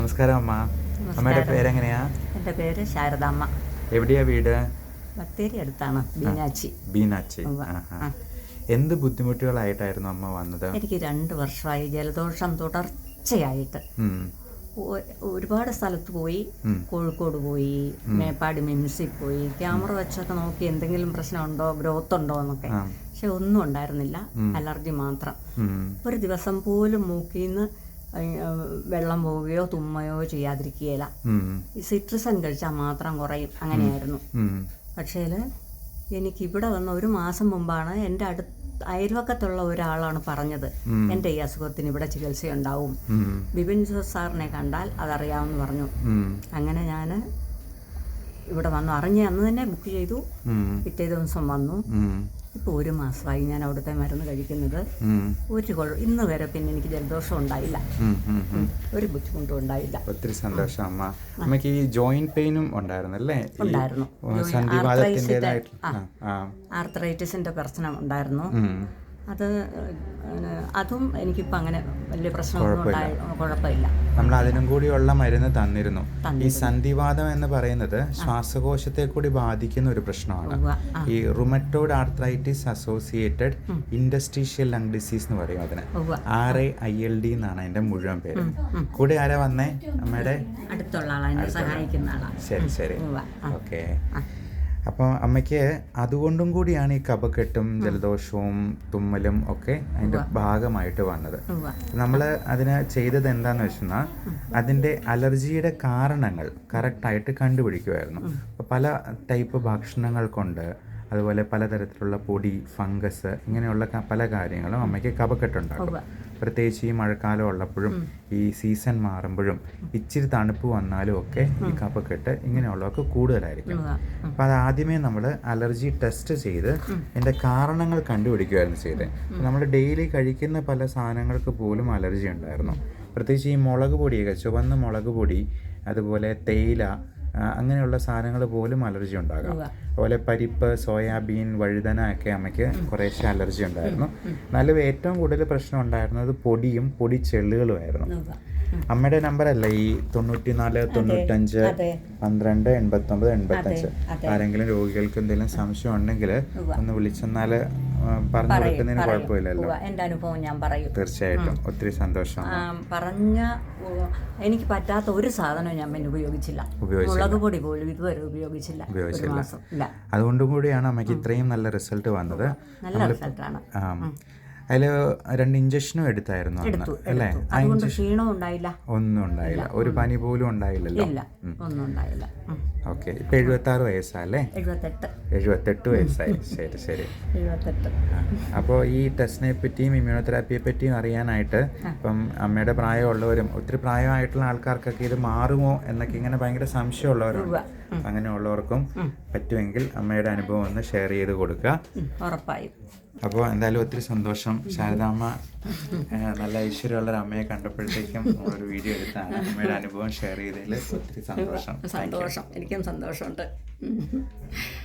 നമസ്കാരം അമ്മ. അമ്മയുടെ പേരെങ്ങനെയാ? എന്റെ പേര് ശാരദാമ്മ എവിടെയാ വീട്? ബത്തേരി അടുത്താണ് ബീനാച്ചി. ബീനാച്ചി. എന്ത് ബുദ്ധിമുട്ടുകളായിട്ടായിരുന്നു അമ്മ വന്നത്? എനിക്ക് രണ്ട് വർഷമായി ജലദോഷം തുടർച്ചയായിട്ട്. ഒരുപാട് സ്ഥലത്ത് പോയി കോഴിക്കോട് പോയി മേപ്പാടി മിംസിൽ പോയി ക്യാമറ വെച്ചൊക്കെ നോക്കി എന്തെങ്കിലും പ്രശ്നമുണ്ടോ ഗ്രോത്ത് ഉണ്ടോ എന്നൊക്കെ. പക്ഷെ ഒന്നും ഉണ്ടായിരുന്നില്ല അലർജി മാത്രം. ഒരു ദിവസം പോലും മൂക്കിൽ നിന്ന് വെള്ളം പോവുകയോ തുമ്മയോ ചെയ്യാതിരിക്കുകയില്ല. ഈ സിട്രസൻ കഴിച്ചാൽ മാത്രം കുറയും. അങ്ങനെയായിരുന്നു. പക്ഷേ എനിക്ക് ഇവിടെ വന്ന ഒരു മാസം മുമ്പാണ് എന്റെ അടുത്ത് അയൽവക്കത്തുള്ള ഒരാളാണ് പറഞ്ഞത്. എന്റെ ഈ അസുഖത്തിന് ഇവിടെ ചികിത്സയുണ്ടാവും. ബിപിൻ ജോസ് സാറിനെ കണ്ടാൽ അതറിയാമെന്ന് പറഞ്ഞു. അങ്ങനെ ഞാൻ ഇവിടെ വന്നു. അറിഞ്ഞ് അന്ന് തന്നെ ബുക്ക് ചെയ്തു. പിറ്റേ ദിവസം വന്നു. ഇപ്പോൾ ഒരു മാസമായി ഞാൻ അവിടുത്തെ മരുന്ന് കഴിക്കുന്നത്. ഒരു കുഴപ്പം ഇന്ന് വരെ പിന്നെ എനിക്ക് ജലദോഷം ഉണ്ടായില്ല. ഒരു ബുദ്ധിമുട്ടും ഉണ്ടായില്ല. ഒത്തിരി സന്തോഷം അമ്മ. അമ്മയ്ക്ക് ഈ ജോയിന്റ് പെയിനും ഉണ്ടായിരുന്നല്ലേ ഉണ്ടായിരുന്നു. ആർത്രൈറ്റിസിന്റെ പ്രശ്നം ഉണ്ടായിരുന്നു. അത് ഏഹ്, അതും എനിക്കിപ്പോൾ അങ്ങനെ വലിയ പ്രശ്നമൊന്നും ഉണ്ടായി കുഴപ്പമില്ല. നമ്മൾ അതിനും കൂടിയുള്ള മരുന്ന് തന്നിരുന്നു. ഈ സന്ധിവാദം എന്ന് പറയുന്നത് ശ്വാസകോശത്തെ കൂടി ബാധിക്കുന്ന ഒരു പ്രശ്നമാണ്. ഈ rheumatoid arthritis associated interstitial lung disease എന്ന് പറയും അതിന്. R A I L D എന്നാണ് അതിന്റെ മുഴുവൻ പേര്. കൂടെ ആരാ വന്നേ? അമ്മയുടെ? അടുത്തുള്ള ആളാണ് സഹായിക്കുന്ന ആളാണ് ശരി ശരി. ഓക്കെ. അപ്പോൾ അമ്മയ്ക്ക് അതുകൊണ്ടും കൂടിയാണ് ഈ കപക്കെട്ടും ജലദോഷവും തുമ്മലും ഒക്കെ അതിന്റെ ഭാഗമായിട്ട് വന്നത്. നമ്മൾ അതിന് ചെയ്തത് എന്താന്ന് വെച്ചാൽ അതിന്റെ അലർജിയുടെ കാരണങ്ങൾ കറക്റ്റായിട്ട് കണ്ടുപിടിക്കുമായിരുന്നു പല ടൈപ്പ് ഭക്ഷണങ്ങൾ കൊണ്ട് അതുപോലെ പലതരത്തിലുള്ള പൊടി ഫംഗസ് ഇങ്ങനെയുള്ള പല കാര്യങ്ങളും അമ്മയ്ക്ക് കപക്കെട്ടുണ്ടാകും പ്രത്യേകിച്ച് ഈ മഴക്കാലം ഉള്ളപ്പോഴും ഈ സീസൺ മാറുമ്പോഴും ഇച്ചിരി തണുപ്പ് വന്നാലും ഒക്കെ ഈ കഫക്കെട്ട് ഇങ്ങനെയുള്ളതൊക്കെ കൂടുതലായിരിക്കും. അപ്പം അത് ആദ്യമേ നമ്മൾ അലർജി ടെസ്റ്റ് ചെയ്ത് അതിന്റെ കാരണങ്ങൾ കണ്ടുപിടിക്കുകയായിരുന്നു ചെയ്തത് നമ്മൾ ഡെയിലി കഴിക്കുന്ന പല സാധനങ്ങൾക്ക് പോലും അലർജി ഉണ്ടായിരുന്നു. പ്രത്യേകിച്ച് ഈ മുളക് പൊടിയൊക്കെ ചുവന്ന മുളക് പൊടി അതുപോലെ തേയില അങ്ങനെയുള്ള സാധനങ്ങൾ പോലും അലർജി ഉണ്ടാകാം. അതുപോലെ പരിപ്പ് സോയാബീൻ വഴുതന ഒക്കെ അമ്മയ്ക്ക് കുറേശ്ശെ അലർജി ഉണ്ടായിരുന്നു എന്നാലും ഏറ്റവും കൂടുതൽ പ്രശ്നം ഉണ്ടായിരുന്നത് പൊടിയും പൊടി ചെള്ളുകളുമായിരുന്നു. അമ്മയുടെ നമ്പർ അല്ല ഈ തൊണ്ണൂറ്റിനാല് തൊണ്ണൂറ്റഞ്ച് അതെ. പന്ത്രണ്ട് എൺപത്തൊമ്പത് എൺപത്തഞ്ച്. ആരെങ്കിലും രോഗികൾക്ക് എന്തെങ്കിലും സംശയം ഉണ്ടെങ്കിൽ ഒന്ന് വിളിച്ചെന്നാൽ പറഞ്ഞു കൊടുക്കുന്നതിന്. കുഴപ്പമില്ലല്ലോ. എന്റെ അനുഭവം ഞാൻ പറയും. തീർച്ചയായിട്ടും. ഒത്തിരി സന്തോഷം. പറഞ്ഞ എനിക്ക് പറ്റാത്ത ഒരു സാധനവും ഞാൻ പിന്നെ ഉപയോഗിച്ചില്ല. ഉപയോഗിച്ചു മുളക് പൊടി പോലും ഇതുവരെ ഉപയോഗിച്ചില്ല. ഉപയോഗിച്ചില്ല. അതുകൊണ്ടും കൂടിയാണ് അമ്മയ്ക്ക് ഇത്രയും നല്ല റിസൾട്ട് വന്നത്. നല്ല റിസൾട്ടാണ്. അതിൽ രണ്ട് ഇഞ്ചക്ഷനും എടുത്തായിരുന്നു അല്ലേ? അതുകൊണ്ട് ക്ഷീണവും ഉണ്ടായില്ല. ഒന്നും ഉണ്ടായില്ല. ഒരു പനി പോലും ഉണ്ടായില്ലല്ലോ. ഇല്ല. ഒന്നും ഉണ്ടായില്ല. ഓക്കെ. ഇപ്പൊ എഴുപത്തി ആറ് വയസ്സല്ലേ? എഴുപത്തെട്ട്. വയസ്സായി. ശരി ശരി. അപ്പോ അപ്പോൾ ഈ ടെസ്റ്റിനെ പറ്റിയും ഇമ്മ്യൂണോതെറാപ്പിയെ പറ്റിയും അറിയാനായിട്ട് ഇപ്പം അമ്മയുടെ പ്രായമുള്ളവരും ഒത്തിരി പ്രായമായിട്ടുള്ള ആൾക്കാർക്കൊക്കെ ഇത് മാറുമോ എന്നൊക്കെ ഇങ്ങനെ ഭയങ്കര സംശയമുള്ളവരുണ്ട്. അങ്ങനെയുള്ളവർക്കും പറ്റുമെങ്കിൽ അമ്മയുടെ അനുഭവം ഒന്ന് ഷെയർ ചെയ്ത് കൊടുക്കുക. ഉറപ്പായും. അപ്പോൾ എന്തായാലും ഒത്തിരി സന്തോഷം. ശാരദാമ്മ നല്ല ഐശ്വര്യമുള്ള ഒരു അമ്മയെ കണ്ടപ്പോഴത്തേക്കും ഒരു വീഡിയോ എടുത്താണ് അമ്മയുടെ അനുഭവം ഷെയർ ചെയ്തതിൽ ഒത്തിരി സന്തോഷം. സന്തോഷം. എനിക്കും സന്തോഷമുണ്ട്.